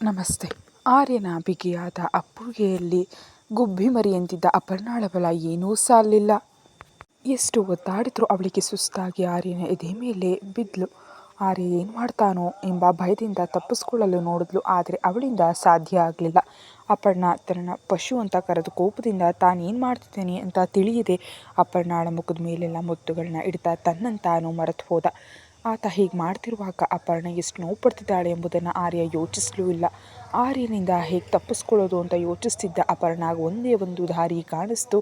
ನಮಸ್ತೆ. ಆರ್ಯನ ಬಿಗಿಯಾದ ಅಪ್ಪುಗೆಯಲ್ಲಿ ಗುಬ್ಬಿ ಮರಿಯಂತಿದ್ದ ಅಪರ್ಣಾಳ ಬಲ ಏನೂ ಸಾಲಿಲ್ಲ. ಎಷ್ಟು ಒದ್ದಾಡಿದ್ರೂ ಅವಳಿಗೆ ಸುಸ್ತಾಗಿ ಆರ್ಯನ ಎದೆ ಮೇಲೆ ಬಿದ್ಲು. ಆರ್ಯ ಏನು ಮಾಡ್ತಾನೋ ಎಂಬ ಭಯದಿಂದ ತಪ್ಪಿಸ್ಕೊಳ್ಳಲು ನೋಡಿದ್ಲು, ಆದರೆ ಅವಳಿಂದ ಸಾಧ್ಯ ಆಗಲಿಲ್ಲ. ಅಪರ್ಣ ತನ್ನ ಪಶು ಅಂತ ಕರೆದು ಕೋಪದಿಂದ ತಾನೇನು ಮಾಡ್ತಿದ್ದೇನೆ ಅಂತ ತಿಳಿಯದೆ ಅಪರ್ಣಾಳ ಮುಖದ ಮೇಲೆಲ್ಲ ಮುತ್ತುಗಳನ್ನ ಇಡ್ತಾ ತನ್ನನ್ನು ತಾನು ಮರೆತು ಹೋದ ಆತ ಹೀಗೆ ಮಾಡ್ತಿರುವಾಗ ಅಪರ್ಣ ಎಷ್ಟು ನೋವು ಪಡ್ತಿದ್ದಾಳೆ ಎಂಬುದನ್ನು ಆರ್ಯ ಯೋಚಿಸಲೂ ಇಲ್ಲ. ಆರ್ಯನಿಂದ ಹೇಗೆ ತಪ್ಪಿಸ್ಕೊಳ್ಳೋದು ಅಂತ ಯೋಚಿಸ್ತಿದ್ದ ಅಪರ್ಣಾಗ ಒಂದೇ ಒಂದು ದಾರಿ ಕಾಣಿಸ್ತು.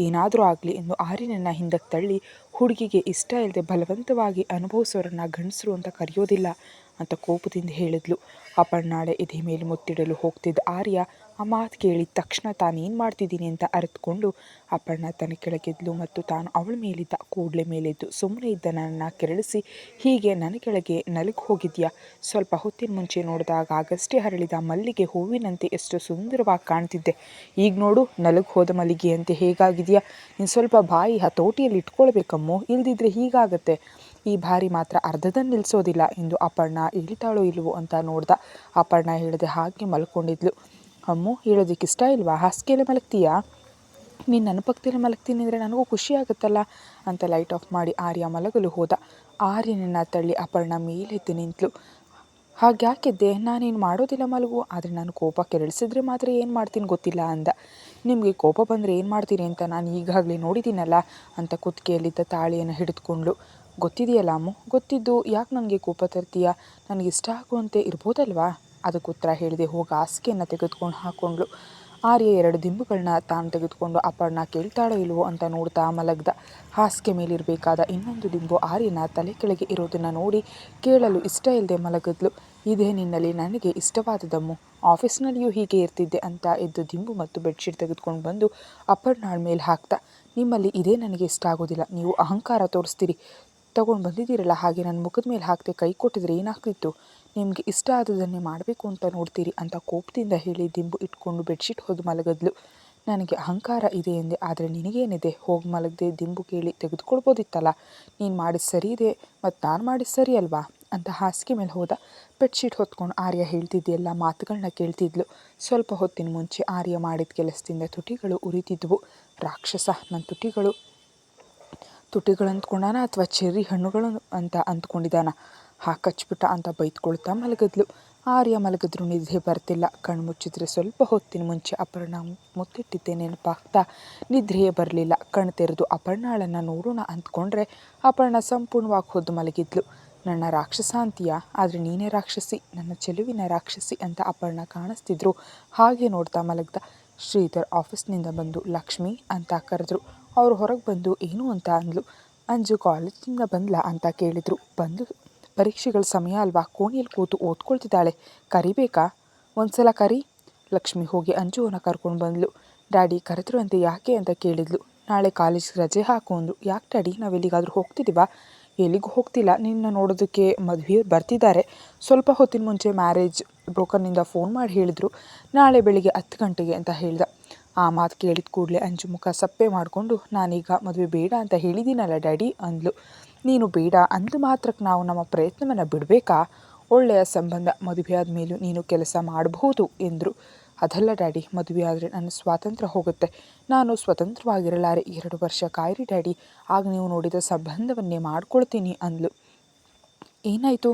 ಏನಾದರೂ ಆಗಲಿ ಎಂದು ಆರ್ಯನನ್ನು ಹಿಂದಕ್ಕೆ ತಳ್ಳಿ, ಹುಡುಗಿಗೆ ಇಷ್ಟ ಇಲ್ಲದೆ ಬಲವಂತವಾಗಿ ಅನುಭವಿಸೋರನ್ನು ಗಂಡಸರು ಅಂತ ಕರೆಯೋದಿಲ್ಲ ಅಂತ ಕೋಪದಿಂದ ಹೇಳಿದ್ಲು. ಅಪರ್ಣಾಳೆ ಎದೆ ಮೇಲೆ ಮುತ್ತಿಡಲು ಹೋಗ್ತಿದ್ದ ಆರ್ಯ ಆ ಮಾತು ಕೇಳಿದ ತಕ್ಷಣ ತಾನೇನು ಮಾಡ್ತಿದ್ದೀನಿ ಅಂತ ಅರಿತುಕೊಂಡು ಅಪರ್ಣ ತನ್ನ ಕೆಳಗೆದ್ಲು ಮತ್ತು ತಾನು ಅವಳ ಮೇಲಿದ್ದ ಕೂಡಲೇ ಮೇಲೆದ್ದು ಸುಮ್ಮನೆ ಇದ್ದ ನನ್ನನ್ನು ಕೆರಳಿಸಿ, ಹೀಗೆ ನನ್ನ ಕೆಳಗೆ ನಲಗಿ ಹೋಗಿದ್ಯಾ? ಸ್ವಲ್ಪ ಹೊತ್ತಿನ ಮುಂಚೆ ನೋಡಿದಾಗ ಆಗಷ್ಟೇ ಹರಳಿದ ಮಲ್ಲಿಗೆ ಹೂವಿನಂತೆ ಎಷ್ಟು ಸುಂದರವಾಗಿ ಕಾಣ್ತಿದ್ದೆ. ಈಗ ನೋಡು, ನಲಗಿ ಹೋದ ಮಲ್ಲಿಗೆಯಂತೆ ಹೇಗಾಗಿದೆಯಾ? ನೀನು ಸ್ವಲ್ಪ ಬಾಯಿ ಹತೋಟಿಯಲ್ಲಿ ಇಟ್ಕೊಳ್ಬೇಕಮ್ಮೋ? ಇಲ್ದಿದ್ರೆ ಹೀಗಾಗತ್ತೆ. ಈ ಬಾರಿ ಮಾತ್ರ ಅರ್ಧದಲ್ಲಿ ನಿಲ್ಲಿಸೋದಿಲ್ಲ ಎಂದು ಅಪರ್ಣ ಇಳಿತಾಳೋ ಇಲ್ವೋ ಅಂತ ನೋಡ್ದ. ಅಪರ್ಣ ಹೇಳಿದೆ ಹಾಗೆ ಮಲ್ಕೊಂಡಿದ್ಲು. ಅಮ್ಮು, ಹೇಳೋದಕ್ಕೆ ಇಷ್ಟ ಇಲ್ವಾ? ಹಾಸಿಗೆಲೆ ಮಲಗ್ತೀಯಾ? ನೀನು ನನ್ನ ಪಕ್ಕದಲ್ಲಿ ಮಲಗ್ತೀನಿ ಅಂದರೆ ನನಗೂ ಖುಷಿ ಆಗುತ್ತಲ್ಲ? ಅಂತ ಲೈಟ್ ಆಫ್ ಮಾಡಿ ಆರ್ಯ ಮಲಗಲು ಹೋದ. ಆರ್ಯನನ್ನು ತಳ್ಳಿ ಅಪರ್ಣ ಮೇಲೆದ್ದು ನಿಂತಳು ಹಾಗ್ಯಾಕಿದ್ದೆ ನಾನೇನು ಮಾಡೋದಿಲ್ಲ ಮಲಗು? ಆದರೆ ನಾನು ಕೋಪ ಕೆರಳಿಸಿದ್ರೆ ಮಾತ್ರ ಏನು ಮಾಡ್ತೀನಿ ಗೊತ್ತಿಲ್ಲ ಅಂದ. ನಿಮಗೆ ಕೋಪ ಬಂದರೆ ಏನು ಮಾಡ್ತೀನಿ ಅಂತ ನಾನು ಈಗಾಗಲೇ ನೋಡಿದ್ದೀನಲ್ಲ ಅಂತ ಕುತ್ತಿಗೆಯಲ್ಲಿದ್ದ ತಾಳಿಯನ್ನು ಹಿಡಿದುಕೊಂಡ್ಳು. ಗೊತ್ತಿದೆಯಲ್ಲ ಅಮ್ಮು? ಗೊತ್ತಿದ್ದು ಯಾಕೆ ನನಗೆ ಕೋಪ ತರ್ತೀಯ? ನನಗೆ ಇಷ್ಟ ಆಗುವಂತೆ ಇರ್ಬೋದಲ್ವಾ? ಅದಕ್ಕೆ ಉತ್ತರ ಹೇಳಿದೆ ಹೋಗಿ ಹಾಸಿಗೆಯನ್ನು ತೆಗೆದುಕೊಂಡು ಹಾಕ್ಕೊಂಡ್ಳು ಆರ್ಯ ಎರಡು ದಿಂಬುಗಳನ್ನ ತಾನು ತೆಗೆದುಕೊಂಡು ಅಪರ್ಣ ಕೇಳ್ತಾಳೋ ಇಲ್ವೋ ಅಂತ ನೋಡ್ತಾ ಮಲಗ್ದ. ಹಾಸಿಗೆ ಮೇಲಿರಬೇಕಾದ ಇನ್ನೊಂದು ದಿಂಬು ಆರ್ಯನ ತಲೆ ಕೆಳಗೆ ಇರೋದನ್ನು ನೋಡಿ ಕೇಳಲು ಇಷ್ಟ ಇಲ್ಲದೆ ಮಲಗಿದ್ಲು. ಇದೇ ನಿನ್ನಲ್ಲಿ ನನಗೆ ಇಷ್ಟವಾದದಮ್ಮು ಆಫೀಸ್ನಲ್ಲಿಯೂ ಹೀಗೆ ಇರ್ತಿದ್ದೆ ಅಂತ ಎದ್ದು ದಿಂಬು ಮತ್ತು ಬೆಡ್ಶೀಟ್ ತೆಗೆದುಕೊಂಡು ಬಂದು ಅಪರ್ಣಾಳ ಮೇಲೆ ಹಾಕ್ತಾ. ನಿಮ್ಮಲ್ಲಿ ಇದೇ ನನಗೆ ಇಷ್ಟ ಆಗೋದಿಲ್ಲ. ನೀವು ಅಹಂಕಾರ ತೋರಿಸ್ತೀರಿ. ತಗೊಂಡು ಬಂದಿದ್ದೀರಲ್ಲ ಹಾಗೆ ನನ್ನ ಮುಖದ ಮೇಲೆ ಹಾಕ್ತೆ ಕೈ ಕೊಟ್ಟಿದ್ರೆ ಏನಾಗ್ತಿತ್ತು? ನಿಮಗೆ ಇಷ್ಟ ಆದದನ್ನೇ ಮಾಡಬೇಕು ಅಂತ ನೋಡ್ತೀರಿ ಅಂತ ಕೋಪದಿಂದ ಹೇಳಿ ದಿಂಬು ಇಟ್ಕೊಂಡು ಬೆಡ್ಶೀಟ್ ಹೊದ್ದು ಮಲಗದ್ಲು. ನನಗೆ ಅಹಂಕಾರ ಇದೆ ಎಂದೆ, ಆದರೆ ನಿನಗೇನಿದೆ? ಹೋಗಿ ಮಲಗದೆ ದಿಂಬು ಕೇಳಿ ತೆಗೆದುಕೊಳ್ಬೋದಿತ್ತಲ್ಲ? ನೀನು ಮಾಡಿದ ಸರಿ ಇದೆ ಮತ್ತು ನಾನು ಮಾಡಿದ ಸರಿ ಅಲ್ವಾ? ಅಂತ ಹಾಸಿಗೆ ಮೇಲೆ ಹೋದ. ಬೆಡ್ಶೀಟ್ ಹೊತ್ಕೊಂಡು ಆರ್ಯ ಹೇಳ್ತಿದ್ದೆಲ್ಲ ಮಾತುಗಳನ್ನ ಕೇಳ್ತಿದ್ಲು. ಸ್ವಲ್ಪ ಹೊತ್ತಿನ ಮುಂಚೆ ಆರ್ಯ ಮಾಡಿದ ಕೆಲಸದಿಂದ ತುಟಿಗಳು ಉರಿತಿದ್ವು. ರಾಕ್ಷಸ ನನ್ನ ತುಟಿಗಳು. ತುಟಿಗಳು ಅಂದ್ಕೊಂಡಾನ ಅಥವಾ ಚೆರ್ರಿ ಹಣ್ಣುಗಳು ಅಂತ ಅಂದ್ಕೊಂಡಿದ್ದಾನ ಹಾಕಚ್ಬಿಟ್ಟ ಅಂತ ಬೈದ್ಕೊಳ್ತಾ ಮಲಗಿದ್ಲು. ಆರ್ಯ ಮಲಗಿದ್ರು ನಿದ್ದೆ ಬರ್ತಿಲ್ಲ. ಕಣ್ಣು ಮುಚ್ಚಿದ್ರೆ ಸ್ವಲ್ಪ ಹೊತ್ತಿನ ಮುಂಚೆ ಅಪರ್ಣ ಮುತ್ತಿಟ್ಟಿದ್ದೆ ನೆನಪಾಗ್ತಾ ನಿದ್ರೆಯೇ ಬರಲಿಲ್ಲ. ಕಣ್ಣು ತೆರೆದು ಅಪರ್ಣಾಳನ್ನು ನೋಡೋಣ ಅಂದ್ಕೊಂಡ್ರೆ ಅಪರ್ಣ ಸಂಪೂರ್ಣವಾಗಿ ಹೊದ್ದು ಮಲಗಿದ್ಲು. ನನ್ನ ರಾಕ್ಷಸ ಅಂತೀಯ? ಆದರೆ ನೀನೇ ರಾಕ್ಷಸಿ. ನನ್ನ ಚೆಲುವಿನ ರಾಕ್ಷಸಿ ಅಂತ ಅಪರ್ಣ ಕಾಣಿಸ್ತಿದ್ರು. ಹಾಗೆ ನೋಡ್ತಾ ಮಲಗ್ದ. ಶ್ರೀಧರ್ ಆಫೀಸ್ನಿಂದ ಬಂದು, ಲಕ್ಷ್ಮಿ ಅಂತ ಕರೆದ್ರು. ಅವರು ಹೊರಗೆ ಬಂದು, ಏನು ಅಂತ? ಅಂದ್ಲು. ಅಂಜು ಕಾಲೇಜಿಂದ ಬಂದ್ಲಾ? ಅಂತ ಕೇಳಿದರು. ಬಂದು ಪರೀಕ್ಷೆಗಳ ಸಮಯ ಅಲ್ವಾ? ಕೋಣೆಯಲ್ಲಿ ಕೂತು ಓದ್ಕೊಳ್ತಿದ್ದಾಳೆ. ಕರಿಬೇಕಾ? ಒಂದು ಸಲ ಕರಿ. ಲಕ್ಷ್ಮಿ ಹೋಗಿ ಅಂಜುವನ್ನು ಕರ್ಕೊಂಡು ಬಂದ್ಲು. ಡ್ಯಾಡಿ ಕರೆದ್ರು ಅಂತ ಯಾಕೆ ಅಂತ ಕೇಳಿದ್ಲು. ನಾಳೆ ಕಾಲೇಜ್ಗೆ ರಜೆ ಹಾಕು ಅಂದರು. ಯಾಕೆ ಡ್ಯಾಡಿ? ನಾವು ಎಲ್ಲಿಗಾದರೂ ಹೋಗ್ತಿದ್ದೀವಾ ಎಲ್ಲಿಗೂ ಹೋಗ್ತಿಲ್ಲ. ನಿನ್ನ ನೋಡೋದಕ್ಕೆ ಮದುವೆಯವ್ರು ಬರ್ತಿದ್ದಾರೆ. ಸ್ವಲ್ಪ ಹೊತ್ತಿನ ಮುಂಚೆ ಮ್ಯಾರೇಜ್ ಬ್ರೋಕರ್ನಿಂದ ಫೋನ್ ಮಾಡಿ ಹೇಳಿದರು. ನಾಳೆ ಬೆಳಿಗ್ಗೆ ಹತ್ತು ಗಂಟೆಗೆ ಅಂತ ಹೇಳ್ದ. ಆ ಮಾತು ಕೇಳಿದ ಕೂಡಲೇ ಅಂಜು ಮುಖ ಸಪ್ಪೆ ಮಾಡಿಕೊಂಡು, ನಾನೀಗ ಮದುವೆ ಬೇಡ ಅಂತ ಹೇಳಿದ್ದೀನಲ್ಲ ಡ್ಯಾಡಿ ಅಂದ್ಲು. ನೀನು ಬೇಡ ಅಂತ ಮಾತ್ರಕ್ಕೆ ನಾವು ನಮ್ಮ ಪ್ರಯತ್ನವನ್ನು ಬಿಡಬೇಕಾ? ಒಳ್ಳೆಯ ಸಂಬಂಧ ಮದುವೆ ಆದಮೇಲೂ ನೀನು ಕೆಲಸ ಮಾಡಬಹುದು ಎಂದರು. ಅದಲ್ಲ ಡ್ಯಾಡಿ ಮದುವೆ ಆದರೆ ನನ್ನ ಸ್ವಾತಂತ್ರ್ಯ ಹೋಗುತ್ತೆ. ನಾನು ಸ್ವತಂತ್ರವಾಗಿರಲಾರೆ ಎರಡು ವರ್ಷ ಕಾಯಿರಿ ಡ್ಯಾಡಿ, ಆಗ ನೀವು ನೋಡಿದ ಸಂಬಂಧವನ್ನೇ ಮಾಡ್ಕೊಳ್ತೀನಿ ಅಂದ್ಲು. ಏನಾಯಿತು?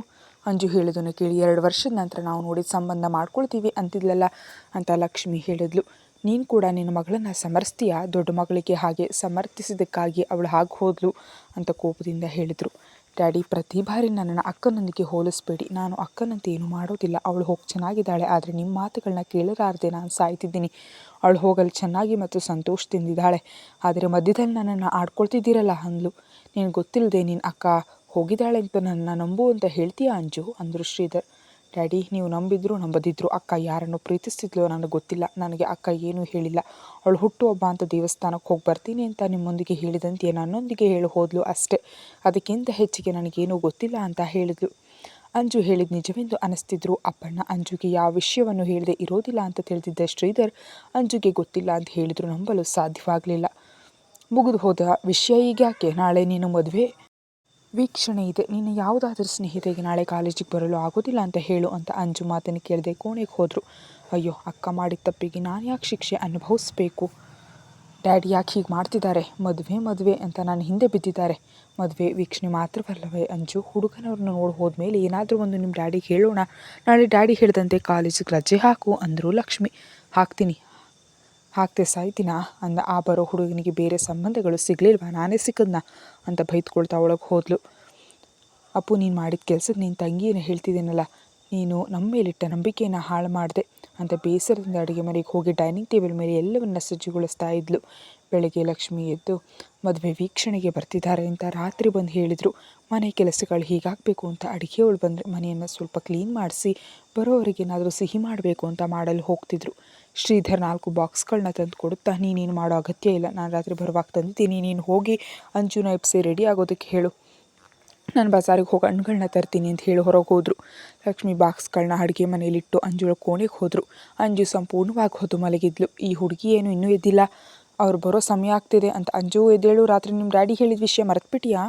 ಅಂಜು ಹೇಳಿದನು ಕೇಳಿ, ಎರಡು ವರ್ಷದ ನಂತರ ನಾವು ನೋಡಿದ ಸಂಬಂಧ ಮಾಡ್ಕೊಳ್ತೀವಿ ಅಂತಿದ್ಲಲ್ಲ ಅಂತ ಲಕ್ಷ್ಮಿ ಹೇಳಿದ್ಲು. ನೀನು ಕೂಡ ನಿನ್ನ ಮಗಳನ್ನು ಸಮರ್ಸ್ತೀಯಾ? ದೊಡ್ಡ ಮಗಳಿಗೆ ಹಾಗೆ ಸಮರ್ಥಿಸಿದ್ದಕ್ಕಾಗಿ ಅವಳು ಹಾಗೆ ಹೋದ್ಲು ಅಂತ ಕೋಪದಿಂದ ಹೇಳಿದರು. ಡ್ಯಾಡಿ, ಪ್ರತಿ ಬಾರಿ ನನ್ನನ್ನು ಅಕ್ಕನೊಂದಿಗೆ ಹೋಲಿಸ್ಬೇಡಿ. ನಾನು ಅಕ್ಕನಂತೆ ಏನು ಮಾಡೋದಿಲ್ಲ. ಅವಳು ಹೋಗಿ ಚೆನ್ನಾಗಿದ್ದಾಳೆ. ಆದರೆ ನಿಮ್ಮ ಮಾತುಗಳನ್ನ ಕೇಳಲಾರದೆ ನಾನು ಸಾಯ್ತಿದ್ದೀನಿ. ಅವಳು ಹೋಗಲು ಚೆನ್ನಾಗಿ ಮತ್ತು ಸಂತೋಷದಿಂದಿದ್ದಾಳೆ. ಆದರೆ ಮಧ್ಯದಲ್ಲಿ ನನ್ನನ್ನು ಆಡ್ಕೊಳ್ತಿದ್ದೀರಲ್ಲ? ಅಂದ್ಲು. ನೀನು ಗೊತ್ತಿಲ್ಲದೆ ನಿನ್ನ ಅಕ್ಕ ಹೋಗಿದ್ದಾಳೆ ಅಂತ ನನ್ನ ನಂಬು ಅಂತ ಹೇಳ್ತೀಯಾ ಅಂಜು? ಅಂದರು ಶ್ರೀಧರ್. ಡ್ಯಾಡಿ, ನೀವು ನಂಬಿದ್ರು ನಂಬದಿದ್ರು ಅಕ್ಕ ಯಾರನ್ನು ಪ್ರೀತಿಸ್ತಿದ್ಲೋ ನನಗೆ ಗೊತ್ತಿಲ್ಲ. ನನಗೆ ಅಕ್ಕ ಏನೂ ಹೇಳಿಲ್ಲ. ಅವಳು ಹುಟ್ಟುಹಬ್ಬ ಅಂತ ದೇವಸ್ಥಾನಕ್ಕೆ ಹೋಗಿ ಬರ್ತೀನಿ ಅಂತ ನಿಮ್ಮೊಂದಿಗೆ ಹೇಳಿದಂತೆ ನನ್ನೊಂದಿಗೆ ಹೇಳಿ ಹೋದ್ಲು ಅಷ್ಟೇ. ಅದಕ್ಕಿಂತ ಹೆಚ್ಚಿಗೆ ನನಗೇನೂ ಗೊತ್ತಿಲ್ಲ ಅಂತ ಹೇಳಿದ್ಲು. ಅಂಜು ಹೇಳಿದ ನಿಜವೆಂದು ಅನಿಸ್ತಿದ್ರು. ಅಪ್ಪಣ್ಣ, ಅಂಜುಗೆ ಯಾವ ವಿಷಯವನ್ನು ಹೇಳದೆ ಇರೋದಿಲ್ಲ ಅಂತ ತಿಳಿದಿದ್ದ ಶ್ರೀಧರ್, ಅಂಜುಗೆ ಗೊತ್ತಿಲ್ಲ ಅಂತ ಹೇಳಿದ್ರು ನಂಬಲು ಸಾಧ್ಯವಾಗಲಿಲ್ಲ. ಮುಗಿದು ಹೋದ ವಿಷಯ ಈಗ ಯಾಕೆ ನಾಳೆ ನೀನು ಮದುವೆ? ವೀಕ್ಷಣೆ ಇದೆ. ನಿನ್ನ ಯಾವುದಾದ್ರೂ ಸ್ನೇಹಿತೆಗೆ ನಾಳೆ ಕಾಲೇಜಿಗೆ ಬರಲು ಆಗೋದಿಲ್ಲ ಅಂತ ಹೇಳು ಅಂತ ಅಂಜು ಮಾತನ್ನು ಕೇಳದೆ ಕೋಣೆಗೆ ಹೋದರು. ಅಯ್ಯೋ, ಅಕ್ಕ ಮಾಡಿದ ತಪ್ಪಿಗೆ ನಾನು ಯಾಕೆ ಶಿಕ್ಷೆ ಅನುಭವಿಸ್ಬೇಕು? ಡ್ಯಾಡಿ ಯಾಕೆ ಹೀಗೆ ಮಾಡ್ತಿದ್ದಾರೆ? ಮದುವೆ ಮದುವೆ ಅಂತ ನಾನು ಹಿಂದೆ ಬಿದ್ದಿದ್ದಾರೆ. ಮದುವೆ ವೀಕ್ಷಣೆ ಮಾತ್ರವಲ್ಲವೇ ಅಂಜು? ಹುಡುಗನವ್ರನ್ನ ನೋಡಿ ಹೋದ್ಮೇಲೆ ಏನಾದರೂ ಒಂದು ನಿಮ್ಮ ಡ್ಯಾಡಿಗೆ ಹೇಳೋಣ. ನಾಳೆ ಡ್ಯಾಡಿ ಹೇಳಿದಂತೆ ಕಾಲೇಜಿಗೆ ರಜೆ ಹಾಕು ಅಂದರು ಲಕ್ಷ್ಮಿ. ಹಾಕ್ತೀನಿ. ಹಾಕ್ತೆ ಸಾಯ್ತೀನಾ? ಅಂದ. ಆ ಬರೋ ಹುಡುಗನಿಗೆ ಬೇರೆ ಸಂಬಂಧಗಳು ಸಿಗಲಿಲ್ವಾ? ನಾನೇ ಸಿಕ್ಕದ್ನ? ಅಂತ ಬೈದ್ಕೊಳ್ತಾ ಒಳಗೆ ಹೋದ್ಲು. ಅಪ್ಪು, ನೀನು ಮಾಡಿದ ಕೆಲ್ಸಕ್ಕೆ ನಿನ್ನ ತಂಗಿಯನ್ನು ಹೇಳ್ತಿದ್ದೀನಲ್ಲ ನೀನು ನಮ್ಮ ಮೇಲಿಟ್ಟ ನಂಬಿಕೆಯನ್ನು ಹಾಳು ಮಾಡಿದೆ ಅಂತ ಬೇಸರದಿಂದ ಅಡುಗೆ ಮನೆಗೆ ಹೋಗಿ ಡೈನಿಂಗ್ ಟೇಬಲ್ ಮೇಲೆ ಎಲ್ಲವನ್ನ ಸಜ್ಜುಗೊಳಿಸ್ತಾ ಇದ್ಲು. ಬೆಳಗ್ಗೆ ಲಕ್ಷ್ಮಿ ಎದ್ದು ಮದುವೆ ವೀಕ್ಷಣೆಗೆ ಬರ್ತಿದ್ದಾರೆ ಅಂತ ರಾತ್ರಿ ಬಂದು ಹೇಳಿದರು. ಮನೆ ಕೆಲಸಗಳು ಹೀಗಾಗಬೇಕು ಅಂತ ಅಡುಗೆಯವಳು ಬಂದರೆ ಮನೆಯನ್ನು ಸ್ವಲ್ಪ ಕ್ಲೀನ್ ಮಾಡಿಸಿ, ಬರೋವರಿಗೆ ಏನಾದರೂ ಸಿಹಿ ಮಾಡಬೇಕು ಅಂತ ಮಾಡಲು ಹೋಗ್ತಿದ್ರು. ಶ್ರೀಧರ್ ನಾಲ್ಕು ಬಾಕ್ಸ್ಗಳನ್ನ ತಂದು ಕೊಡುತ್ತಾ, ನೀನೇನು ಮಾಡೋ ಅಗತ್ಯ ಇಲ್ಲ, ನಾನು ರಾತ್ರಿ ಬರುವಾಗ ತಂದಿದ್ದೀನಿ, ನೀನು ಹೋಗಿ ಅಂಜುನ ಎಪ್ಸಿ ರೆಡಿ ಆಗೋದಕ್ಕೆ ಹೇಳು. ನಾನು ಬಜಾರಿಗೆ ಹೋಗಿ ಹಣ್ಣುಗಳನ್ನ ತರ್ತೀನಿ ಅಂತ ಹೇಳಿ ಹೊರಗೆ ಹೋದರು. ಲಕ್ಷ್ಮಿ ಬಾಕ್ಸ್ಗಳನ್ನ ಅಡುಗೆ ಮನೇಲಿಟ್ಟು ಅಂಜುಳ ಕೋಣೆಗೆ ಹೋದರು. ಅಂಜು ಸಂಪೂರ್ಣವಾಗಿ ಹೊತ್ತು ಮಲಗಿದ್ಲು. ಈ ಹುಡುಗಿ ಏನು ಇನ್ನೂ ಎದ್ದಿಲ್ಲ. ಅವ್ರು ಬರೋ ಸಮಯ ಆಗ್ತಿದೆ ಅಂತ ಅಂಜು ಎದ್ದೇಳು ರಾತ್ರಿ ನಿಮ್ಮ ಡ್ಯಾಡಿ ಹೇಳಿದ ವಿಷಯ ಮರೆತುಬಿಟ್ಟಿಯಾ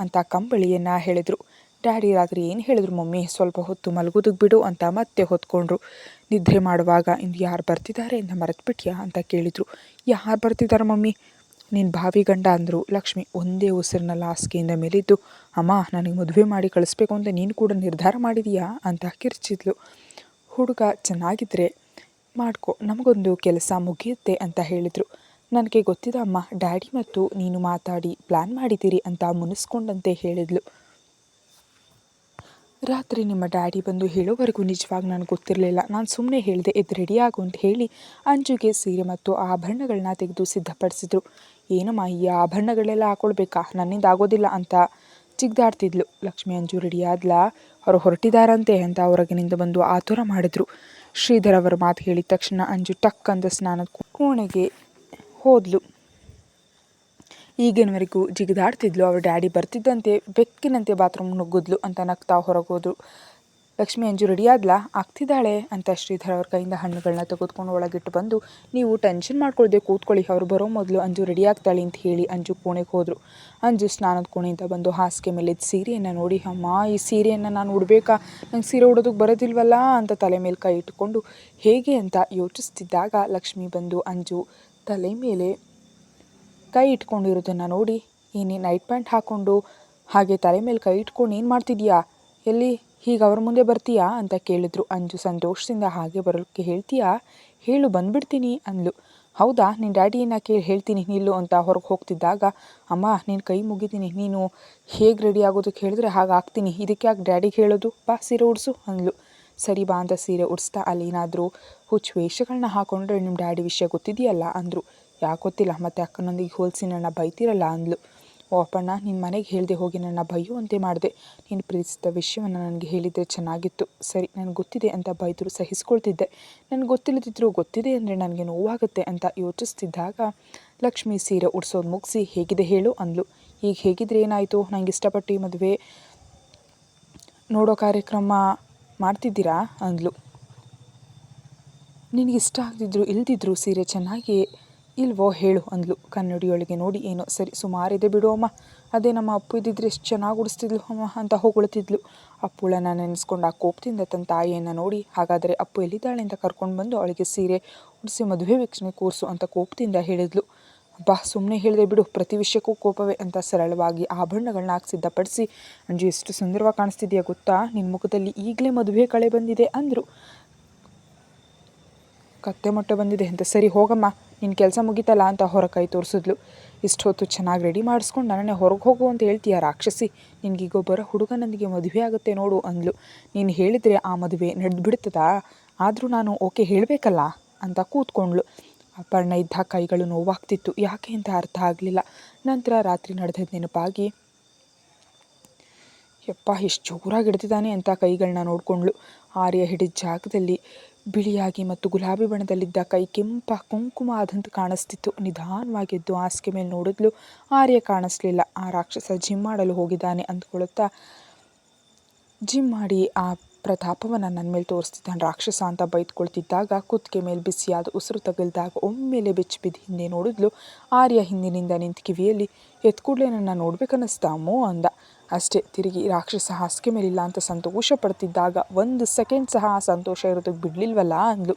ಅಂತ ಕಂಬಳಿಯನ್ನು ಹೇಳಿದರು. ಡ್ಯಾಡಿ ರಾತ್ರಿ ಏನು ಹೇಳಿದ್ರು ಮಮ್ಮಿ? ಸ್ವಲ್ಪ ಹೊತ್ತು ಮಲಗೋದಕ್ಕೆ ಬಿಡು ಅಂತ ಮತ್ತೆ ಹೊತ್ಕೊಂಡ್ರು. ನಿದ್ರೆ ಮಾಡುವಾಗ ಇಂದು ಯಾರು ಬರ್ತಿದ್ದಾರೆ ಅಂತ ಮರೆತುಬಿಟ್ಯಾ? ಅಂತ ಕೇಳಿದರು. ಯಾರು ಬರ್ತಿದ್ದಾರೆ ಮಮ್ಮಿ? ನಿನ್ನ ಭಾವಿ ಗಂಡ, ಅಂದರು. ಲಕ್ಷ್ಮಿ ಒಂದೇ ಉಸಿರಿನ ಹಾಸಿಗೆಯಿಂದ ಮೇಲಿದ್ದು, ಅಮ್ಮ, ನನಗೆ ಮದುವೆ ಮಾಡಿ ಕಳಿಸ್ಬೇಕು ಅಂತ ನೀನು ಕೂಡ ನಿರ್ಧಾರ ಮಾಡಿದೀಯಾ? ಅಂತ ಕಿರ್ಚಿದ್ಲು. ಹುಡುಗ ಚೆನ್ನಾಗಿದ್ದರೆ ಮಾಡ್ಕೊ, ನಮಗೊಂದು ಕೆಲಸ ಮುಗಿಯುತ್ತೆ, ಅಂತ ಹೇಳಿದರು. ನನಗೆ ಗೊತ್ತಿದೆ ಅಮ್ಮ, ಡ್ಯಾಡಿ ಮತ್ತು ನೀನು ಮಾತಾಡಿ ಪ್ಲ್ಯಾನ್ ಮಾಡಿದ್ದೀರಿ ಅಂತ ಮುನಿಸ್ಕೊಂಡಂತೆ ಹೇಳಿದ್ಲು. ರಾತ್ರಿ ನಿಮ್ಮ ಡ್ಯಾಡಿ ಬಂದು ಹೇಳೋವರೆಗೂ ನಿಜವಾಗಿ ನನಗೆ ಗೊತ್ತಿರಲಿಲ್ಲ. ನಾನು ಸುಮ್ಮನೆ ಹೇಳಿದೆ, ಇದು ರೆಡಿಯಾಗು ಅಂತ ಹೇಳಿ ಅಂಜುಗೆ ಸೀರೆ ಮತ್ತು ಆಭರಣಗಳನ್ನ ತೆಗೆದು ಸಿದ್ಧಪಡಿಸಿದ್ರು. ಏನಮ್ಮ, ಈ ಆಭರಣಗಳೆಲ್ಲ ಹಾಕೊಳ್ಬೇಕಾ? ನನ್ನಿಂದ ಆಗೋದಿಲ್ಲ ಅಂತ ಚಿಗ್ದಾಡ್ತಿದ್ಲು ಲಕ್ಷ್ಮಿ ಅಂಜು ರೆಡಿ ಆದ್ಲಾ? ಅವರು ಹೊರಟಿದಾರಂತೆ ಅಂತ ಹೊರಗಿನಿಂದ ಬಂದು ಆತುರ ಮಾಡಿದ್ರು. ಶ್ರೀಧರ್ ಅವರ ಮಾತು ಹೇಳಿದ ತಕ್ಷಣ ಅಂಜು ಟಕ್ ಅಂದ ಸ್ನಾನದ ಕೋಣೆಗೆ ಹೋದ್ಲು. ಈಗಿನವರೆಗೂ ಜಿಗಿದಾಡ್ತಿದ್ಲು. ಅವ್ರ ಡ್ಯಾಡಿ ಬರ್ತಿದ್ದಂತೆ, ಬೆಕ್ಕಿನಂತೆ ಬಾತ್ರೂಮ್ ನುಗ್ಗಿದ್ಲು ಅಂತ ನಗ್ತಾ ಹೊರಗೋದ್ರು. ಲಕ್ಷ್ಮಿ ಅಂಜು ರೆಡಿ ಆದ್ಲಾ ಆಗ್ತಿದ್ದಾಳೆ ಅಂತ ಶ್ರೀಧರ್ ಅವ್ರ ಕೈಯಿಂದ ಹಣ್ಣುಗಳನ್ನ ತೆಗೆದುಕೊಂಡು ಒಳಗಿಟ್ಟು ಬಂದು, ನೀವು ಟೆನ್ಷನ್ ಮಾಡ್ಕೊಳ್ದೆ ಕೂತ್ಕೊಳ್ಳಿ, ಅವ್ರು ಬರೋ ಮೊದಲು ಅಂಜು ರೆಡಿ ಆಗ್ತಾಳೆ ಅಂತ ಹೇಳಿ ಅಂಜು ಕೋಣೆಗೆ ಹೋದರು. ಅಂಜು ಸ್ನಾನದ ಕೋಣೆಯಿಂದ ಬಂದು ಹಾಸಿಗೆ ಮೇಲೆ ಸೀರೆಯನ್ನು ನೋಡಿ, ಅಮ್ಮ, ಈ ಸೀರೆಯನ್ನು ನಾನು ಉಡಬೇಕಾ? ನಂಗೆ ಸೀರೆ ಉಡೋದಕ್ಕೆ ಬರೋದಿಲ್ವಲ್ಲ? ಅಂತ ತಲೆ ಮೇಲೆ ಕೈ ಇಟ್ಟುಕೊಂಡು, ಹೇಗೆ? ಅಂತ ಯೋಚಿಸ್ತಿದ್ದಾಗ ಲಕ್ಷ್ಮಿ ಬಂದು ಅಂಜು ತಲೆ ಮೇಲೆ ಕೈ ಇಟ್ಕೊಂಡಿರೋದನ್ನು ನೋಡಿ ಏನೇ ನೈಟ್ ಪ್ಯಾಂಟ್ ಹಾಕ್ಕೊಂಡು ಹಾಗೆ ತಲೆ ಮೇಲೆ ಕೈ ಇಟ್ಕೊಂಡು ಏನು ಮಾಡ್ತಿದ್ಯಾ? ಎಲ್ಲಿ ಹೀಗೆ ಅವ್ರ ಮುಂದೆ ಬರ್ತೀಯಾ ಅಂತ ಕೇಳಿದ್ರು ಅಂಜು ಸಂತೋಷದಿಂದ. ಹಾಗೆ ಬರೋಕ್ಕೆ ಹೇಳ್ತೀಯಾ? ಹೇಳು, ಬಂದ್ಬಿಡ್ತೀನಿ ಅಂದ್ಲು. ಹೌದಾ ನಿನ್ನ ಡ್ಯಾಡಿಯನ್ನು ಕೇಳಿ ಹೇಳ್ತೀನಿ ನಿಲ್ಲು ಅಂತ ಹೊರಗೆ ಹೋಗ್ತಿದ್ದಾಗ, ಅಮ್ಮ, ನೀನು ಕೈ ಮುಗಿತೀನಿ, ನೀನು ಹೇಗೆ ರೆಡಿ ಆಗೋದಕ್ಕೆ ಹೇಳಿದ್ರೆ ಹಾಗೆ ಆಗ್ತೀನಿ, ಇದಕ್ಕೆ ಯಾಕೆ ಡ್ಯಾಡಿಗೆ ಹೇಳೋದು? ಬಾ, ಸೀರೆ ಉಡಿಸು ಅಂದ್ಲು. ಸರಿ ಬಾ ಅಂತ ಸೀರೆ ಉಡಿಸ್ತಾ ಅಲ್ಲೇನಾದರೂ ಹುಚ್ಚು ವೇಷಗಳನ್ನ ಹಾಕೊಂಡ್ರೆ ನಿಮ್ಮ ಡ್ಯಾಡಿ ವಿಷಯ ಗೊತ್ತಿದೆಯಲ್ಲ ಅಂದರು. ಯಾಕೆ ಗೊತ್ತಿಲ್ಲ, ಮತ್ತು ಅಕ್ಕನೊಂದಿಗೆ ಹೋಲಿಸಿ ನನ್ನ ಬೈತಿರಲ್ಲ ಅಂದ್ಲು. ಓ ಅಪ್ಪಣ್ಣ ನಿನ್ನ ಮನೆಗೆ ಹೇಳಿದೆ ಹೋಗಿ ನನ್ನ ಬೈಯುವಂತೆ ಮಾಡಿದೆ. ನೀನು ಪ್ರೀತಿಸಿದ ವಿಷಯವನ್ನು ನನಗೆ ಹೇಳಿದರೆ ಚೆನ್ನಾಗಿತ್ತು. ಸರಿ, ನನಗೆ ಗೊತ್ತಿದೆ ಅಂತ ಬೈದರು ಸಹಿಸ್ಕೊಳ್ತಿದ್ದೆ. ನನಗೆ ಗೊತ್ತಿಲ್ಲದಿದ್ದರೂ ಗೊತ್ತಿದೆ ಅಂದರೆ ನನಗೆ ನೋವಾಗುತ್ತೆ ಅಂತ ಯೋಚಿಸ್ತಿದ್ದಾಗ ಲಕ್ಷ್ಮಿ ಸೀರೆ ಉಡ್ಸೋದು ಮುಗಿಸಿ ಹೇಗಿದೆ ಹೇಳು ಅಂದ್ಲು. ಈಗ ಹೇಗಿದ್ರೆ ಏನಾಯಿತು? ನನಗೆ ಇಷ್ಟಪಟ್ಟು ಮದುವೆ ನೋಡೋ ಕಾರ್ಯಕ್ರಮ ಮಾಡ್ತಿದ್ದೀರಾ ನಿನಗೆ ಇಷ್ಟ ಆಗದಿದ್ರು ಇಲ್ದಿದ್ರು ಸೀರೆ ಚೆನ್ನಾಗಿ ಇಲ್ವೋ ಹೇಳು ಅಂದ್ಲು. ಕನ್ನಡಿಯೊಳಗೆ ನೋಡಿ, ಏನೋ ಸರಿ ಸುಮಾರಿದೆ ಬಿಡು ಅಮ್ಮ. ಅದೇ ನಮ್ಮ ಅಪ್ಪು ಇದ್ದಿದ್ರೆ ಎಷ್ಟು ಚೆನ್ನಾಗಿ ಉಡಿಸ್ತಿದ್ಲು ಅಮ್ಮ ಅಂತ ಹೊಗಳ್ತಿದ್ಲು. ಅಪ್ಪುಳನ್ನ ನೆನೆಸ್ಕೊಂಡು ಆ ಕೋಪದಿಂದ ತನ್ನ ತಾಯಿಯನ್ನು ನೋಡಿ, ಹಾಗಾದರೆ ಅಪ್ಪು ಎಲ್ಲಿದ್ದಾಳೆ ಅಂತ ಕರ್ಕೊಂಡು ಬಂದು ಅವಳಿಗೆ ಸೀರೆ ಉಡಿಸಿ ಮದುವೆ ವೀಕ್ಷಣೆ ಕೂರಿಸು ಅಂತ ಕೋಪದಿಂದ ಹೇಳಿದ್ಲು. ಬಾ ಸುಮ್ಮನೆ ಹೇಳಿದೆ ಬಿಡು, ಪ್ರತಿ ವಿಷಯಕ್ಕೂ ಕೋಪವೇ ಅಂತ ಸರಳವಾಗಿ ಆಭರಣಗಳನ್ನ ಹಾಕಿ ಸಿದ್ಧಪಡಿಸಿ. ಅಂಜು, ಎಷ್ಟು ಸುಂದರವಾಗಿ ಕಾಣಿಸ್ತಿದೆಯಾ ಗೊತ್ತಾ? ನಿನ್ನ ಮುಖದಲ್ಲಿ ಈಗಲೇ ಮದುವೆ ಕಳೆ ಬಂದಿದೆ ಅಂದರು. ಕತ್ತೆ ಮೊಟ್ಟೆ ಬಂದಿದೆ ಅಂತ, ಸರಿ ಹೋಗಮ್ಮ ನಿನ್ನ ಕೆಲಸ ಮುಗಿತಲ್ಲ ಅಂತ ಹೊರ ಕೈ ತೋರಿಸಿದ್ಲು. ಇಷ್ಟು ಹೊತ್ತು ಚೆನ್ನಾಗಿ ರೆಡಿ ಮಾಡಿಸ್ಕೊಂಡು ನನ್ನನ್ನೇ ಹೊರಗೆ ಹೋಗು ಅಂತ ಹೇಳ್ತೀಯ ರಾಕ್ಷಸಿ? ನಿನಗೀಗ ಬರೋ ನನಗೆ ಮದುವೆ ಆಗುತ್ತೆ ನೋಡು ಅಂದ್ಲು. ನೀನು ಹೇಳಿದರೆ ಆ ಮದುವೆ ನಡೆದು ಬಿಡ್ತದಾ ಆದರೂ ನಾನು ಓಕೆ ಹೇಳಬೇಕಲ್ಲ ಅಂತ ಕೂತ್ಕೊಂಡ್ಳು. ಅಪರ್ಣ ಇದ್ದ ಕೈಗಳು ನೋವಾಗ್ತಿತ್ತು. ಯಾಕೆ ಅಂತ ಅರ್ಥ ಆಗಲಿಲ್ಲ. ನಂತರ ರಾತ್ರಿ ನಡೆದ ನೆನಪಾಗಿ, ಯಪ್ಪ, ಎಷ್ಟು ಜೋರಾಗಿ ಹಿಡ್ತಿದ್ದಾನೆ ಅಂತ ಕೈಗಳನ್ನ ನೋಡಿಕೊಂಡ್ಳು. ಆರ್ಯ ಹಿಡಿದ ಜಾಗದಲ್ಲಿ ಬಿಳಿಯಾಗಿ ಮತ್ತು ಗುಲಾಬಿ ಬಣ್ಣದಲ್ಲಿದ್ದ ಕೈ ಕೆಂಪ ಕುಂಕುಮ ಆದಂತೆ ಕಾಣಿಸ್ತಿತ್ತು. ನಿಧಾನವಾಗಿದ್ದು ಹಾಸಿಗೆ ಮೇಲೆ ನೋಡಿದ್ಲು, ಆರ್ಯ ಕಾಣಿಸ್ಲಿಲ್ಲ. ಆ ರಾಕ್ಷಸ ಜಿಮ್ ಮಾಡಲು ಹೋಗಿದ್ದಾನೆ ಅಂದ್ಕೊಳ್ಳುತ್ತಾ ಜಿಮ್ ಮಾಡಿ, ಆ ಪ್ರತಾಪವನ್ನು ನನ್ನ ಮೇಲೆ ತೋರಿಸ್ತಿದ್ದಾನೆ. ರಾಕ್ಷಸ ಅಂತ ಬೈದ್ಕೊಳ್ತಿದ್ದಾಗ ಕುತ್ತಿಗೆ ಮೇಲೆ ಬಿಸಿಯಾದ ಉಸಿರು ತಗಲಿದಾಗ ಒಮ್ಮೆಲೆ ಬೆಚ್ಚಿ ಬಿದ್ದು ಹಿಂದೆ ನೋಡಿದ್ಲು, ಆರ್ಯ ಹಿಂದಿನಿಂದ ನಿಂತು ಕಿವಿಯಲ್ಲಿ ಎತ್ಕೂಡ್ಲೆ ನನ್ನ ನೋಡ್ಬೇಕನ್ನಿಸ್ತಾ ಅಂದ. ಅಷ್ಟೇ, ತಿರುಗಿ ರಾಕ್ಷಸ ಹಾಸಿಗೆ ಮೇಲಿಲ್ಲ ಅಂತ ಸಂತೋಷ ಪಡ್ತಿದ್ದಾಗ ಒಂದು ಸೆಕೆಂಡ್ ಸಹ ಆ ಸಂತೋಷ ಇರೋದಕ್ಕೆ ಬಿಡಲಿಲ್ವಲ್ಲ ಅಂದ್ಲು.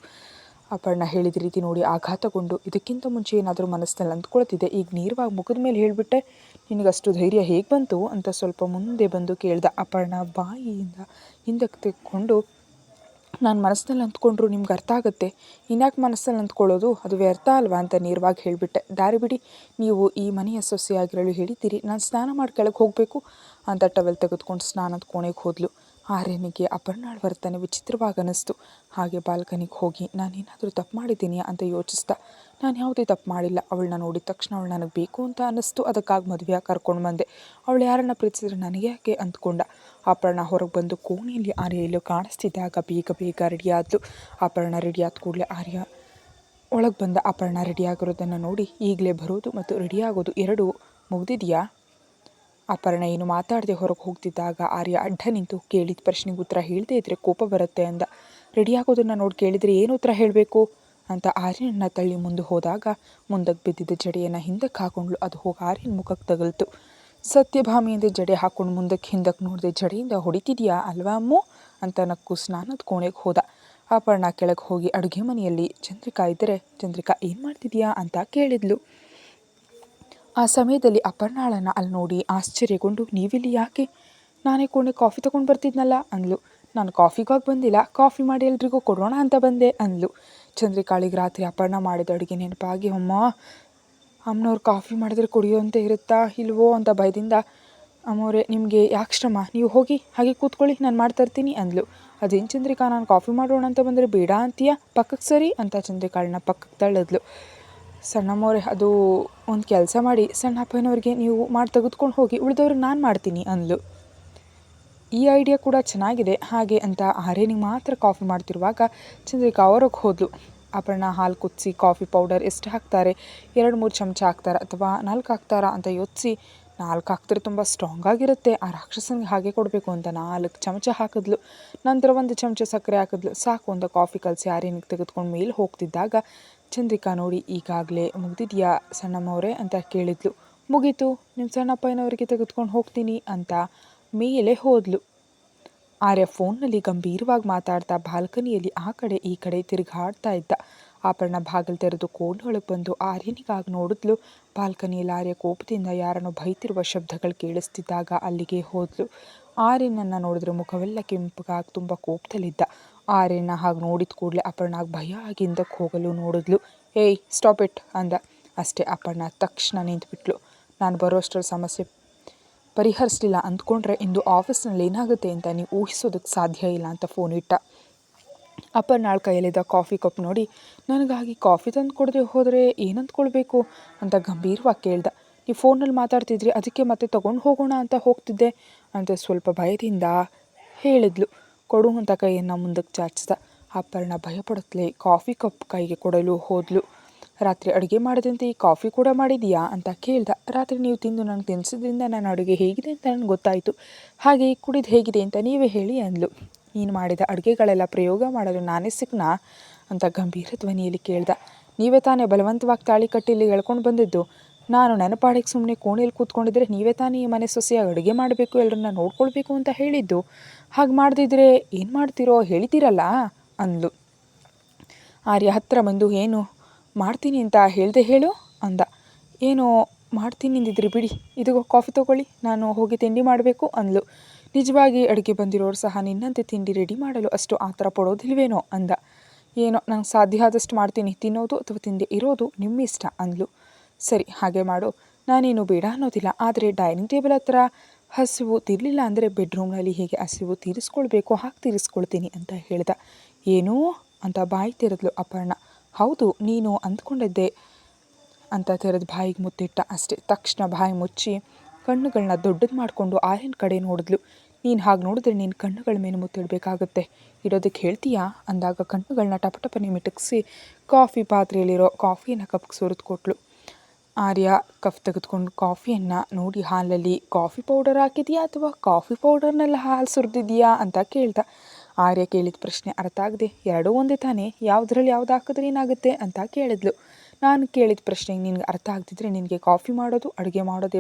ಅಪರ್ಣ ಹೇಳಿದ ರೀತಿ ನೋಡಿ ಆಘಾತಗೊಂಡು ಇದಕ್ಕಿಂತ ಮುಂಚೆ ಏನಾದರೂ ಮನಸ್ಸಿನಲ್ಲಿ ಅಂದ್ಕೊಳ್ತಿದ್ದೆ. ಈಗ ನೇರವಾಗಿ ಮುಖದ ಮೇಲೆ ಹೇಳಿಬಿಟ್ಟೆ, ನಿನಗಷ್ಟು ಧೈರ್ಯ ಹೇಗೆ ಬಂತು? ಅಂತ ಸ್ವಲ್ಪ ಮುಂದೆ ಬಂದು ಕೇಳ್ದ ಅಪರ್ಣ ಬಾಯಿಯಿಂದ ಹಿಂದಕ್ಕೆ ತೆಕ್ಕೊಂಡು, ನಾನು ಮನಸ್ಸಿನಲ್ಲಿ ಅಂದ್ಕೊಂಡ್ರು ನಿಮ್ಗೆ ಅರ್ಥ ಆಗುತ್ತೆ. ಇನ್ಯಾಕೆ ಮನಸ್ಸಲ್ಲಿ ಅಂದ್ಕೊಳ್ಳೋದು? ಅದು ವ್ಯರ್ಥ ಅಲ್ವಾ? ಅಂತ ನೇರವಾಗಿ ಹೇಳಿಬಿಟ್ಟೆ. ದಾರಿ ಬಿಡಿ, ನೀವು ಈ ಮನೆಯ ಸೊಸೆಯಾಗಿರಲು ಹೇಳಿದ್ದೀರಿ. ನಾನು ಸ್ನಾನ ಮಾಡಿ ಕೆಳಗೆ ಹೋಗಬೇಕು. ಅಂತ ಟವೆಲ್ ತೆಗೆದುಕೊಂಡು ಸ್ನಾನದ ಕೋಣೆಗೆ ಹೋದ್ಲು. ಆರ್ಯನಿಗೆ ಅಪರ್ಣಾಳ್ ವರ್ತನೆ ವಿಚಿತ್ರವಾಗನಿಸ್ತು. ಹಾಗೆ ಬಾಲ್ಕನಿಗೆ ಹೋಗಿ, ನಾನೇನಾದರೂ ತಪ್ಪು ಮಾಡಿದ್ದೀನಿ ಅಂತ ಯೋಚಿಸ್ದ. ನಾನು ಯಾವುದೇ ತಪ್ಪು ಮಾಡಿಲ್ಲ. ಅವಳನ್ನ ನೋಡಿದ ತಕ್ಷಣ ಅವಳು ನನಗೆ ಬೇಕು ಅಂತ ಅನ್ನಿಸ್ತು. ಅದಕ್ಕಾಗಿ ಮದುವೆ ಕರ್ಕೊಂಡು ಬಂದೆ. ಅವಳು ಯಾರನ್ನ ಪ್ರೀತಿಸಿದ್ರೆ ನನಗೆ ಯಾಕೆ ಅಂದ್ಕೊಂಡ. ಅಪರ್ಣ ಹೊರಗೆ ಬಂದು ಕೋಣೆಯಲ್ಲಿ ಆರ್ಯ ಎಲ್ಲೋ ಕಾಣಿಸ್ತಿದ್ದಾಗ ಬೇಗ ಬೇಗ ರೆಡಿ ಅಪರ್ಣ ರೆಡಿ ಕೂಡಲೇ ಆರ್ಯ ಒಳಗೆ ಬಂದ. ಅಪರ್ಣ ರೆಡಿಯಾಗಿರೋದನ್ನು ನೋಡಿ ಈಗಲೇ ಬರೋದು ಮತ್ತು ರೆಡಿಯಾಗೋದು ಎರಡು ಮುಗ್ದಿದೆಯಾ? ಅಪರ್ಣ ಏನು ಮಾತಾಡದೆ ಹೊರಗೆ ಹೋಗ್ತಿದ್ದಾಗ ಆರ್ಯ ಅಡ್ಡ ನಿಂತು ಕೇಳಿದ ಪ್ರಶ್ನೆಗೆ ಉತ್ತರ ಹೇಳದೇ ಇದ್ದರೆ ಕೋಪ ಬರುತ್ತೆ ಅಂದ. ರೆಡಿಯಾಗೋದನ್ನು ನೋಡಿ ಕೇಳಿದರೆ ಏನು ಉತ್ತರ ಹೇಳಬೇಕು? ಅಂತ ಆರ್ಯನನ್ನ ತಳ್ಳಿ ಮುಂದೆ ಹೋದಾಗ ಮುಂದಕ್ಕೆ ಬಿದ್ದಿದ್ದ ಜಡೆಯನ್ನು ಹಿಂದಕ್ಕೆ ಹಾಕೊಂಡ್ಲು ಅದು ಹೋಗಿ ಆರ್ಯನ ಮುಖಕ್ಕೆ ತಗಲ್ತು. ಸತ್ಯಭಾಮಿಯಿಂದ ಜಡೆ ಹಾಕೊಂಡು ಮುಂದಕ್ಕೆ ಹಿಂದಕ್ಕೆ ನೋಡಿದೆ ಜಡೆಯಿಂದ ಹೊಡಿತಿದೆಯಾ ಅಲ್ವಾ ಅಮ್ಮು? ಅಂತ ನಕ್ಕು ಸ್ನಾನದ ಕೋಣೆಗೆ ಹೋದ. ಅಪರ್ಣ ಕೆಳಗೆ ಹೋಗಿ ಅಡುಗೆ ಮನೆಯಲ್ಲಿ, ಚಂದ್ರಿಕಾ ಇದ್ದರೆ, ಚಂದ್ರಿಕಾ ಏನು ಮಾಡ್ತಿದೀಯಾ? ಅಂತ ಕೇಳಿದ್ಲು. ಆ ಸಮಯದಲ್ಲಿ ಅಪರ್ಣಾಳನ್ನು ಅಲ್ಲಿ ನೋಡಿ ಆಶ್ಚರ್ಯಗೊಂಡು, ನೀವಿಲ್ಲಿ ಯಾಕೆ? ನಾನೇ ಕೋಣೆ ಕಾಫಿ ತೊಗೊಂಡು ಬರ್ತಿದ್ನಲ್ಲ? ಅಂದ್ಲು. ನಾನು ಕಾಫಿಗಾಗಿ ಬಂದಿಲ್ಲ. ಕಾಫಿ ಮಾಡಿ ಎಲ್ರಿಗೂ ಕೊಡೋಣ ಅಂತ ಬಂದೆ, ಅಂದ್ಲು. ಚಂದ್ರಿಕಾಳಿಗೆ ರಾತ್ರಿ ಅಪರ್ಣ ಮಾಡಿದ ಅಡುಗೆ ನೆನಪಾಗಿ, ಅಮ್ಮ. ಅಮ್ಮನವ್ರು ಕಾಫಿ ಮಾಡಿದ್ರೆ ಕುಡಿಯೋಂತ ಇರುತ್ತಾ ಇಲ್ವೋ ಅಂತ ಭಯದಿಂದ ಅಮ್ಮವ್ರೆ ನಿಮಗೆ ಯಾಕೆ ಶ್ರಮ? ನೀವು ಹೋಗಿ ಹಾಗೆ ಕೂತ್ಕೊಳ್ಳಿ, ನಾನು ಮಾಡ್ತರ್ತೀನಿ ಅಂದ್ಲು. ಅದೇನು ಚಂದ್ರಿಕಾ, ನಾನು ಕಾಫಿ ಮಾಡೋಣ ಅಂತ ಬಂದರೆ ಬೇಡ ಅಂತೀಯಾ? ಪಕ್ಕಕ್ಕೆ ಸರಿ? ಅಂತ ಚಂದ್ರಿಕಾಳನ್ನ ಪಕ್ಕಕ್ಕೆ ತಳ್ಳಿದ್ಲು. ಸಣ್ಣಮ್ಮವ್ರೆ ಅದು ಒಂದು ಕೆಲಸ ಮಾಡಿ ಸಣ್ಣ ಅಪ್ಪನವ್ರಿಗೆ ನೀವು ಮಾಡಿ ತೆಗೆದುಕೊಂಡು ಹೋಗಿ ಉಳಿದವ್ರಿಗೆ ನಾನು ಮಾಡ್ತೀನಿ ಅಂದ್ಲು. ಈ ಐಡಿಯಾ ಕೂಡ ಚೆನ್ನಾಗಿದೆ. ಹಾಗೆ ಅಂತ ಆರ್ಯನಿಗೆ ಮಾತ್ರ ಕಾಫಿ ಮಾಡ್ತಿರುವಾಗ ಚಂದ್ರಿಕಾ ಹೊರಗೆ ಹೋದ್ಲು. ಅಪರ್ಣ ಹಾಲು ಕುದಿಸಿ ಕಾಫಿ ಪೌಡರ್ ಎಷ್ಟು ಹಾಕ್ತಾರೆ? ಎರಡು ಮೂರು ಚಮಚ ಹಾಕ್ತಾರೆ ಅಥವಾ ನಾಲ್ಕು ಹಾಕ್ತಾರಾ ಅಂತ ಯೋಚಿಸಿ. ನಾಲ್ಕು ಹಾಕ್ತಾರೆ ತುಂಬ ಸ್ಟ್ರಾಂಗ್ ಆಗಿರುತ್ತೆ. ಆ ರಾಕ್ಷಸನಿಗೆ ಹಾಗೆ ಕೊಡಬೇಕು ಅಂತ ನಾಲ್ಕು ಚಮಚ ಹಾಕಿದ್ಲು. ನಂತರ ಒಂದು ಚಮಚ ಸಕ್ಕರೆ ಹಾಕಿದ್ಲು. ಸಾಕು ಒಂದು ಕಾಫಿ ಕಲಸಿ ಆರ್ಯನಿಗೆ ತೆಗೆದುಕೊಂಡು ಮೇಲೆ ಹೋಗ್ತಿದ್ದಾಗ ಚಂದ್ರಿಕಾ ನೋಡಿ ಈಗಾಗಲೇ ಮುಗ್ದಿದೆಯಾ ಸಣ್ಣಮ್ಮವರೇ ಅಂತ ಕೇಳಿದ್ಲು. ಮುಗೀತು ನಿಮ್ಮ ಸಣ್ಣಪ್ಪನವರಿಗೆ ತೆಗೆದುಕೊಂಡು ಹೋಗ್ತೀನಿ ಅಂತ ಮೇಲೆ ಹೋದ್ಲು. ಆರ್ಯ ಫೋನ್ನಲ್ಲಿ ಗಂಭೀರವಾಗಿ ಮಾತಾಡ್ತಾ ಬಾಲ್ಕನಿಯಲ್ಲಿ ಆ ಕಡೆ ಈ ಕಡೆ ತಿರುಗಾಡ್ತಾ ಇದ್ದ. ಆಪರಣ ಬಾಗಿಲು ತೆರೆದು ಕೋಣೆಯೊಳಗೆ ಬಂದು ಆರ್ಯನಿಗಾಗಿ ನೋಡಿದ್ಲು. ಬಾಲ್ಕನಿಯಲ್ಲಿ ಆರ್ಯ ಕೋಪದಿಂದ ಯಾರನ್ನು ಬೈತಿರುವ ಶಬ್ದಗಳು ಕೇಳಿಸ್ತಿದ್ದಾಗ ಅಲ್ಲಿಗೆ ಹೋದ್ಲು. ಆರ್ಯನನ್ನು ನೋಡಿದ್ರೆ ಮುಖವೆಲ್ಲ ಕೆಂಪಗಾಗಿ ತುಂಬ ಕೋಪದಲ್ಲಿದ್ದ. ಆರ್ಯನ ಹಾಗೆ ನೋಡಿದ ಕೂಡಲೇ ಅಪರ್ಣಾಗ ಭಯ ಆಗಿ ಹಿಂದಕ್ಕೆ ಹೋಗಲು ನೋಡಿದ್ಲು. ಏಯ್ ಸ್ಟಾಪ್ ಇಟ್ ಅಂದ. ಅಷ್ಟೇ ಅಪರ್ಣ ತಕ್ಷಣ ನಿಂತುಬಿಟ್ಲು. ನಾನು ಬರೋಷ್ಟರ ಸಮಸ್ಯೆ ಪರಿಹರಿಸಲಿಲ್ಲ. ಅಂದ್ಕೊಂಡ್ರೆ ಇಂದು ಆಫೀಸ್ನಲ್ಲಿ ಏನಾಗುತ್ತೆ ಅಂತ ನೀವು ಊಹಿಸೋದಕ್ಕೆ ಸಾಧ್ಯ ಇಲ್ಲ, ಅಂತ ಫೋನ್ ಇಟ್ಟ. ಅಪರ್ನಾಳ್ ಕೈಯಲ್ಲಿದ್ದ ಕಾಫಿ ಕಪ್ ನೋಡಿ, ನನಗಾಗಿ ಕಾಫಿ ತಂದು ಕೊಡದೆ ಹೋದರೆ ಏನಂದ್ಕೊಳ್ಬೇಕು ಅಂತ ಗಂಭೀರವಾಗಿ ಕೇಳ್ದ. ನೀವು ಫೋನಲ್ಲಿ ಮಾತಾಡ್ತಿದ್ರಿ, ಅದಕ್ಕೆ ಮತ್ತೆ ತೊಗೊಂಡು ಹೋಗೋಣ ಅಂತ ಹೋಗ್ತಿದ್ದೆ, ಅಂತ ಸ್ವಲ್ಪ ಭಯದಿಂದ ಹೇಳಿದ್ಲು. ಕೊಡು ಅಂತ ಕೈಯನ್ನು ಮುಂದಕ್ಕೆ ಚಾಚಿದ ಅಪರ್ಣ ಭಯಪಡುತ್ತಲೇ ಕಾಫಿ ಕಪ್ ಕೈಗೆ ಕೊಡಲು ಹೋದ್ಲು. ರಾತ್ರಿ ಅಡುಗೆ ಮಾಡಿದಂತೆ ಈ ಕಾಫಿ ಕೂಡ ಮಾಡಿದೀಯಾ ಅಂತ ಕೇಳ್ದ. ರಾತ್ರಿ ನೀವು ತಿಂದು ನನಗೆ ತಿನ್ನಿಸಿದ್ರಿಂದ ನನ್ನ ಅಡುಗೆ ಹೇಗಿದೆ ಅಂತ ನನಗೆ ಗೊತ್ತಾಯಿತು. ಹಾಗೆ ಕುಡಿದು ಹೇಗಿದೆ ಅಂತ ನೀವೇ ಹೇಳಿ ಅಂದ್ಲು. ನೀನು ಮಾಡಿದ ಅಡುಗೆಗಳೆಲ್ಲ ಪ್ರಯೋಗ ಮಾಡಲು ನಾನೇ ಸಿಕ್ನಾ ಅಂತ ಗಂಭೀರ ಧ್ವನಿಯಲ್ಲಿ ಕೇಳ್ದ. ನೀವೇ ತಾನೇ ಬಲವಂತವಾಗಿ ತಾಳಿ ಕಟ್ಟಿ ಇಲ್ಲಿ ಎಳ್ಕೊಂಡು ಬಂದಿದ್ದು. ನಾನು ನೆನಪಾಡಿಗೆ ಸುಮ್ಮನೆ ಕೋಣೆಯಲ್ಲಿ ಕೂತ್ಕೊಂಡಿದ್ರೆ ನೀವೇ ತಾನೇ ಈ ಮನೆ ಸೊಸೆಯಾಗಿ ಅಡುಗೆ ಮಾಡಬೇಕು ಎಲ್ಲರನ್ನ ನೋಡ್ಕೊಳ್ಬೇಕು ಅಂತ ಹೇಳಿದ್ದು. ಹಾಗೆ ಮಾಡದಿದ್ರೆ ಏನು ಮಾಡ್ತೀರೋ ಹೇಳ್ತೀರಲ್ಲ ಅಂದ್ಲು. ಆರ್ಯ ಹತ್ತಿರ ಬಂದು, ಏನು ಮಾಡ್ತೀನಿ ಅಂತ ಹೇಳ್ದೆ ಹೇಳು ಅಂದ. ಏನು ಮಾಡ್ತೀನಿ ಅಂದಿದ್ರಿ ಬಿಡಿ. ಇದಗೋ, ಕಾಫಿ ತೊಗೊಳ್ಳಿ. ನಾನು ಹೋಗಿ ತಿಂಡಿ ಮಾಡಬೇಕು ಅಂದ್ಲು. ನಿಜವಾಗಿ ಅಡುಗೆ ಬಂದಿರೋರು ಸಹ ನಿನ್ನಂತೆ ತಿಂಡಿ ರೆಡಿ ಮಾಡಲು ಅಷ್ಟು ಆ ಥರ ಪಡೋದಿಲ್ವೇನೋ ಅಂದ. ಏನೋ, ನಂಗೆ ಸಾಧ್ಯ ಆದಷ್ಟು ಮಾಡ್ತೀನಿ. ತಿನ್ನೋದು ಅಥವಾ ತಿಂದೆ ಇರೋದು ನಿಮ್ಮ ಇಷ್ಟ ಅಂದ್ಲು. ಸರಿ, ಹಾಗೆ ಮಾಡು. ನಾನೇನು ಬೇಡ ಅನ್ನೋದಿಲ್ಲ. ಆದರೆ ಡೈನಿಂಗ್ ಟೇಬಲ್ ಹತ್ರ ಹಸಿವು ತೀರಲಿಲ್ಲ ಅಂದರೆ ಬೆಡ್ರೂಮ್ನಲ್ಲಿ ಹೇಗೆ ಹಸಿವು ತೀರಿಸ್ಕೊಳ್ಬೇಕು, ಹಾಗೆ ತೀರಿಸ್ಕೊಳ್ತೀನಿ ಅಂತ ಹೇಳ್ದ. ಏನೂ ಅಂತ ಬಾಯಿ ತೆರೆದ್ಲು ಅಪರ್ಣ. ಹೌದು, ನೀನು ಅಂದ್ಕೊಂಡಿದ್ದೆ ಅಂತ ತೆರೆದು ಬಾಯಿಗೆ ಮುತ್ತಿಟ್ಟ. ಅಷ್ಟೇ, ತಕ್ಷಣ ಬಾಯಿ ಮುಚ್ಚಿ ಕಣ್ಣುಗಳನ್ನ ದೊಡ್ಡದು ಮಾಡಿಕೊಂಡು ಆರ್ಯನ ಕಡೆ ನೋಡಿದ್ಲು. ನೀನು ಹಾಗೆ ನೋಡಿದ್ರೆ ನೀನು ಕಣ್ಣುಗಳ ಮೇಲೆ ಮುತ್ತಿಡಬೇಕಾಗುತ್ತೆ. ಇಡೋದಕ್ಕೆ ಹೇಳ್ತೀಯಾ? ಅಂದಾಗ ಕಣ್ಣುಗಳನ್ನ ಟಪಟಪನೆ ಮಿಟಕ್ಸಿ ಕಾಫಿ ಪಾತ್ರೆಯಲ್ಲಿರೋ ಕಾಫಿನ ಕಪ್ಗೆ ಸುರಿದು ಕೊಟ್ಲು ಆರ್ಯ ಕಫ್ ತೆಗೆದುಕೊಂಡು ಕಾಫಿಯನ್ನು ನೋಡಿ ಹಾಲಲ್ಲಿ ಕಾಫಿ ಪೌಡರ್ ಹಾಕಿದೆಯಾ ಅಥವಾ ಕಾಫಿ ಪೌಡರ್ನೆಲ್ಲ ಹಾಲು ಸುರಿದಿದೆಯಾ ಅಂತ ಕೇಳ್ದ. ಆರ್ಯ ಕೇಳಿದ ಪ್ರಶ್ನೆ ಅರ್ಥ ಆಗದೆ, ಎರಡೂ ಒಂದೇ ತಾನೇ, ಯಾವುದ್ರಲ್ಲಿ ಯಾವ್ದು ಹಾಕಿದ್ರೆ ಏನಾಗುತ್ತೆ ಅಂತ ಕೇಳಿದ್ಲು. ನಾನು ಕೇಳಿದ ಪ್ರಶ್ನೆಗೆ ನಿನಗೆ ಅರ್ಥ ಆಗ್ತಿದ್ರೆ ನಿನಗೆ ಕಾಫಿ ಮಾಡೋದು, ಅಡುಗೆ ಮಾಡೋದೇ